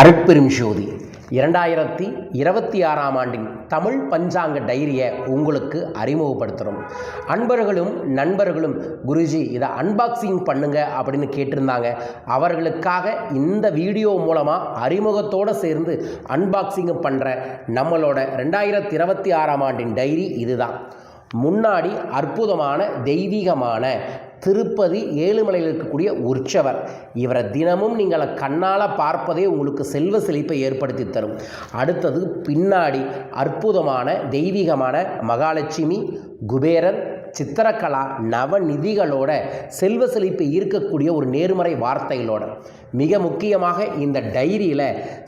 அருட்பெரும் ஜோதி. இரண்டாயிரத்தி இருபத்தி ஆறாம் ஆண்டின் தமிழ் பஞ்சாங்க டைரியை உங்களுக்கு அறிமுகப்படுத்துகிறோம் அன்பர்களும் நண்பர்களும் குருஜி இதை அன்பாக்சிங் பண்ணுங்க அப்படின்னு கேட்டிருந்தாங்க. அவர்களுக்காக இந்த வீடியோ மூலமாக அறிமுகத்தோடு சேர்ந்து அன்பாக்சிங் பண்ணுற நம்மளோட ரெண்டாயிரத்தி இருபத்தி ஆறாம் ஆண்டின் டைரி இதுதான். முன்னாடி அற்புதமான தெய்வீகமான திருப்பதி ஏழுமலையில் இருக்கக்கூடிய உற்சவர். இவரை தினமும் நீங்கள் கண்ணால் பார்ப்பதே உங்களுக்கு செல்வ செழிப்பை ஏற்படுத்தி தரும். அடுத்தது பின்னாடி அற்புதமான தெய்வீகமான மகாலட்சுமி குபேரர் சித்திரக்கலா நவநிதிகளோட செல்வ செழிப்பு ஈர்க்கக்கூடிய ஒரு நேர்மறை வார்த்தைகளோட. மிக முக்கியமாக இந்த டைரியில்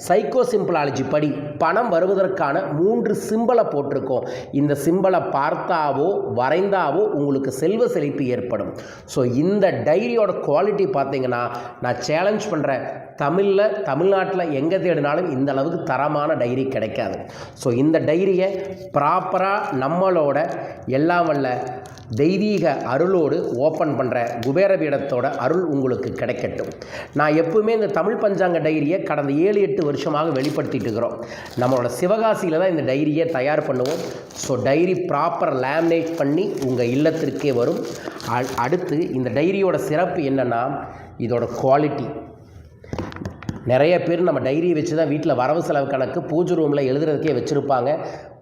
சைக்கோ சிம்பிளாலஜி படி பணம் வருவதற்கான மூன்று சிம்பலை போட்டிருக்கோம். இந்த சிம்பலை பார்த்தாவோ வரைந்தாவோ உங்களுக்கு செல்வ செழிப்பு ஏற்படும். ஸோ இந்த டைரியோட குவாலிட்டி பார்த்தீங்கன்னா நான் சேலஞ்ச் பண்ணுறேன் தமிழில் தமிழ்நாட்டில் எங்கே தேடினாலும் இந்த அளவுக்கு தரமான டைரி கிடைக்காது. ஸோ இந்த டைரியை ப்ராப்பராக நம்மளோட எல்லாம் வல்ல தெய்வீக அருளோடு ஓப்பன் பண்ணுற குபேரபீடத்தோட அருள் உங்களுக்கு கிடைக்கட்டும். நான் எப்பவுமே இந்த தமிழ் பஞ்சாங்க டைரியை கடந்த ஏழு எட்டு வருஷமாக வெளிப்படுத்திட்டு இருக்கிறோம். நம்மளோட சிவகாசியில் தான் இந்த டைரியை தயார் பண்ணுவோம். ஸோ டைரி ப்ராப்பர் லேமினேட் பண்ணி உங்கள் இல்லத்திற்கே வரும். அடுத்து இந்த டைரியோட சிறப்பு என்னென்னா இதோட குவாலிட்டி நிறைய பேர் நம்ம டைரியை வச்சு தான் வீட்டில் வரவு செலவு கணக்கு பூஜை ரூமில் எழுதுறதுக்கே வச்சுருப்பாங்க.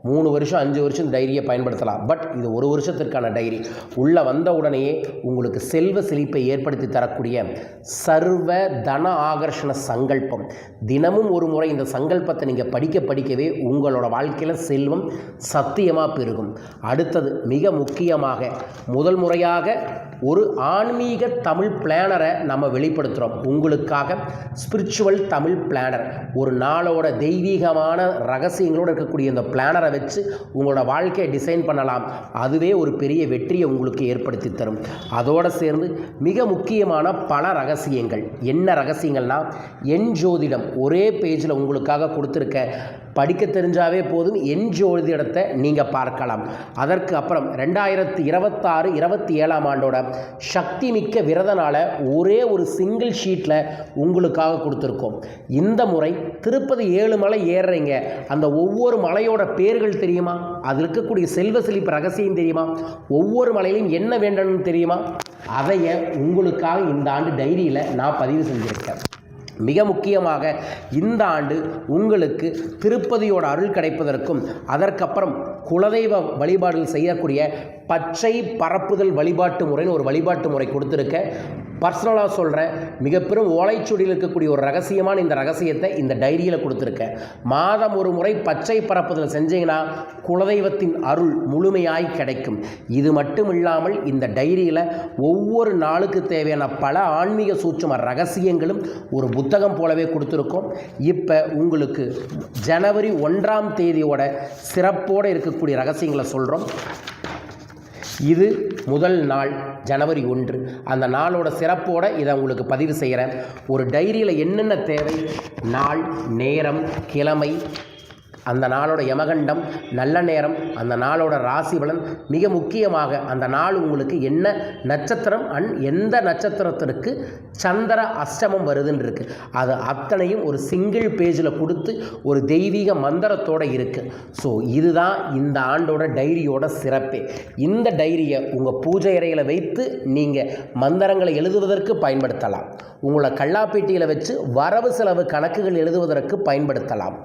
மூணு வருஷம் அஞ்சு வருஷம் இந்த டைரியை பயன்படுத்தலாம். பட் இது ஒரு வருஷத்திற்கான டைரி. உள்ளே வந்த உடனேயே உங்களுக்கு செல்வ செழிப்பை ஏற்படுத்தி தரக்கூடிய சர்வ தன ஆகர்ஷண சங்கல்பம். தினமும் ஒரு முறை இந்த சங்கல்பத்தை நீங்கள் படிக்க படிக்கவே உங்களோட வாழ்க்கையில் செல்வம் சத்தியமாக பெருகும். அடுத்தது மிக முக்கியமாக முதல் முறையாக ஒரு ஆன்மீக தமிழ் பிளானரை நம்ம வெளிப்படுத்துகிறோம் உங்களுக்காக ஸ்பிரிச்சுவல் தமிழ் பிளானர் ஒரு நாளோட தெய்வீகமான ரகசியங்களோடு இருக்கக்கூடிய இந்த பிளானரை வச்சு உங்களோட வாழ்க்கையை டிசைன் பண்ணலாம். அதுவே ஒரு பெரிய வெற்றியை உங்களுக்கு ஏற்படுத்தி தரும். அதோடு சேர்ந்து மிக முக்கியமான பல ரகசியங்கள். என்ன ரகசியங்கள்னா என் ஜோதிடம் ஒரே பேஜில் உங்களுக்காக கொடுத்துருக்க படிக்க தெரிஞ்சாவே போதும். என் ஜோதிடத்தை நீங்கள் பார்க்கலாம். அதற்கு அப்புறம் ரெண்டாயிரத்தி இருபத்தாறு இருபத்தி ஏழாம் ஆண்டோட சக்தி மிக்க விரதனால் ஒரே ஒரு சிங்கிள் ஷீட்டில் உங்களுக்காக கொடுத்துருக்கோம். இந்த முறை திருப்பதி ஏழு மலை ஏறுறீங்க. அந்த ஒவ்வொரு மலையோட பேர்கள் தெரியுமா? அதில் இருக்கக்கூடிய செல்வ செழிப்பு ரகசியம் தெரியுமா? ஒவ்வொரு மலையிலும் என்ன வேண்டணும்னு தெரியுமா? அதைய உங்களுக்காக இந்த ஆண்டு டைரியில் நான் பதிவு செஞ்சுருக்கேன். மிக முக்கியமாக இந்த ஆண்டு உங்களுக்கு திருப்பதியோட அருள் கிடைப்பதற்கும் அதற்கப்புறம் குலதெய்வ வழிபாடுகள் செய்யக்கூடிய பச்சை பரப்புதல் வழிபாட்டு முறைன்னு ஒரு வழிபாட்டு முறை கொடுத்துருக்க. பர்சனலாக சொல்கிறேன் மிக பெரும் ஓலைச்சுடியில் இருக்கக்கூடிய ஒரு ரகசியமான இந்த ரகசியத்தை இந்த டைரியில் கொடுத்துருக்கேன் மாதம் ஒரு முறை பச்சை பரப்புதல் செஞ்சீங்கன்னா குலதெய்வத்தின் அருள் முழுமையாய் கிடைக்கும். இது மட்டும் இல்லாமல் இந்த டைரியில் ஒவ்வொரு நாளுக்கு தேவையான பல ஆன்மீக சூட்சும ரகசியங்களும் ஒரு புத்தகம் போலவே கொடுத்துருக்கோம். இப்போ உங்களுக்கு ஜனவரி ஒன்றாம் தேதியோட சிறப்போடு இருக்கக்கூடிய ரகசியங்களை சொல்கிறோம் இது முதல் நாள் ஜனவரி ஒன்று. அந்த நாளோட சிறப்போடு இதை உங்களுக்கு பதிவு செய்கிறேன் ஒரு டைரியில் என்னென்ன தேவை? நாள் நேரம் கிழமை அந்த நாளோட யமகண்டம் நல்ல நேரம் அந்த நாளோட ராசி பலன் மிக முக்கியமாக அந்த நாள் உங்களுக்கு என்ன நட்சத்திரம் அண்ட் எந்த நட்சத்திரத்திற்கு சந்திர அஷ்டமம் வருதுன்னு இருக்குது அது அத்தனையும் ஒரு சிங்கிள் பேஜில் கொடுத்து ஒரு தெய்வீக மந்திரத்தோடு இருக்குது ஸோ இதுதான் இந்த ஆண்டோட டைரியோட சிறப்பே. இந்த டைரியை உங்கள் பூஜை அறையில் வைத்து நீங்கள் மந்திரங்களை எழுதுவதற்கு பயன்படுத்தலாம். உங்களை கல்லாப்பேட்டியில் வச்சு வரவு செலவு கணக்குகள் எழுதுவதற்கு பயன்படுத்தலாம்.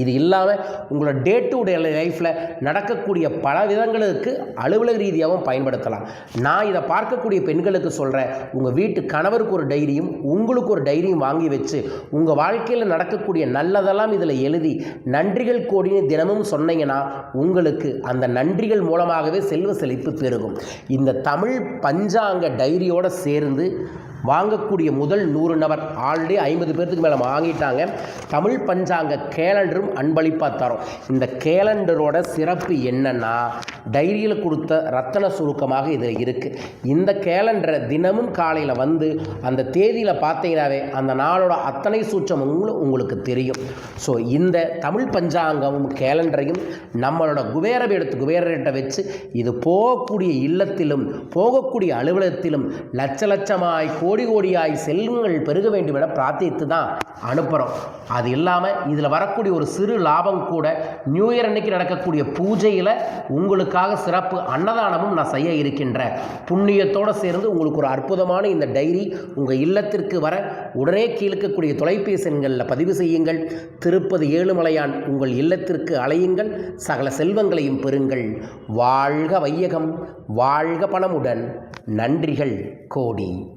இது இல்லாமல் உங்களோட டே டு டே லைஃப்பில் நடக்கக்கூடிய பல விதங்களுக்கு அலுவலக ரீதியாகவும் பயன்படுத்தலாம். நான் இதை பார்க்கக்கூடிய பெண்களுக்கு சொல்கிறேன் உங்கள் வீட்டு கணவருக்கு ஒரு டைரியும் உங்களுக்கு ஒரு டைரியும் வாங்கி வச்சு உங்கள் வாழ்க்கையில் நடக்கக்கூடிய நல்லதெல்லாம் இதில் எழுதி நன்றிகள் கோடின்னு தினமும் சொன்னீங்கன்னா உங்களுக்கு அந்த நன்றிகள் மூலமாகவே செல்வ செழிப்பு பெருகும். இந்த தமிழ் பஞ்சாங்க டைரியோடு சேர்ந்து வாங்கக்கூடிய முதல் நூறு நபர் ஆல்ரெடி ஐம்பது பேர்த்துக்கு மேலே வாங்கிட்டாங்க. தமிழ் பஞ்சாங்க கேலண்டரும் அன்பளிப்பாக தரோம். இந்த கேலண்டரோட சிறப்பு என்னன்னா டைரியில் கொடுத்த ரத்தன சுருக்கமாக இதில் இருக்குது இந்த கேலண்டரை தினமும் காலையில் வந்து அந்த தேதியில் பார்த்தீங்கன்னாவே அந்த நாளோட அத்தனை சூச்சமும் உங்களுக்கு தெரியும். ஸோ இந்த தமிழ் பஞ்சாங்கமும் கேலண்டரையும் நம்மளோட குபேர எடுத்து குபேரர்கிட்ட வச்சு இது போகக்கூடிய இல்லத்திலும் போகக்கூடிய அலுவலகத்திலும் லட்ச லட்சமாய் கோடி கோடியாய் செல்வங்கள் பெருக வேண்டும் என பிரார்த்தித்து தான் அனுப்புகிறோம் அது இல்லாமல் இதில் வரக்கூடிய ஒரு சிறு லாபம் கூட நியூ இயர் அன்னைக்கு நடக்கக்கூடிய பூஜையில் உங்களுக்காக சிறப்பு அன்னதானமும் நான் செய்ய இருக்கின்றேன். புண்ணியத்தோடு சேர்ந்து உங்களுக்கு ஒரு அற்புதமான இந்த டைரி உங்கள் இல்லத்திற்கு வர உடனே கீழ்க்கக்கூடிய தொலைபேசி எண்களில் பதிவு செய்யுங்கள். திருப்பதி ஏழுமலையான் உங்கள் இல்லத்திற்கு அலையுங்கள். சகல செல்வங்களையும் பெறுங்கள். வாழ்க வையகம் வாழ்க பணமுடன். நன்றிகள் கோடி.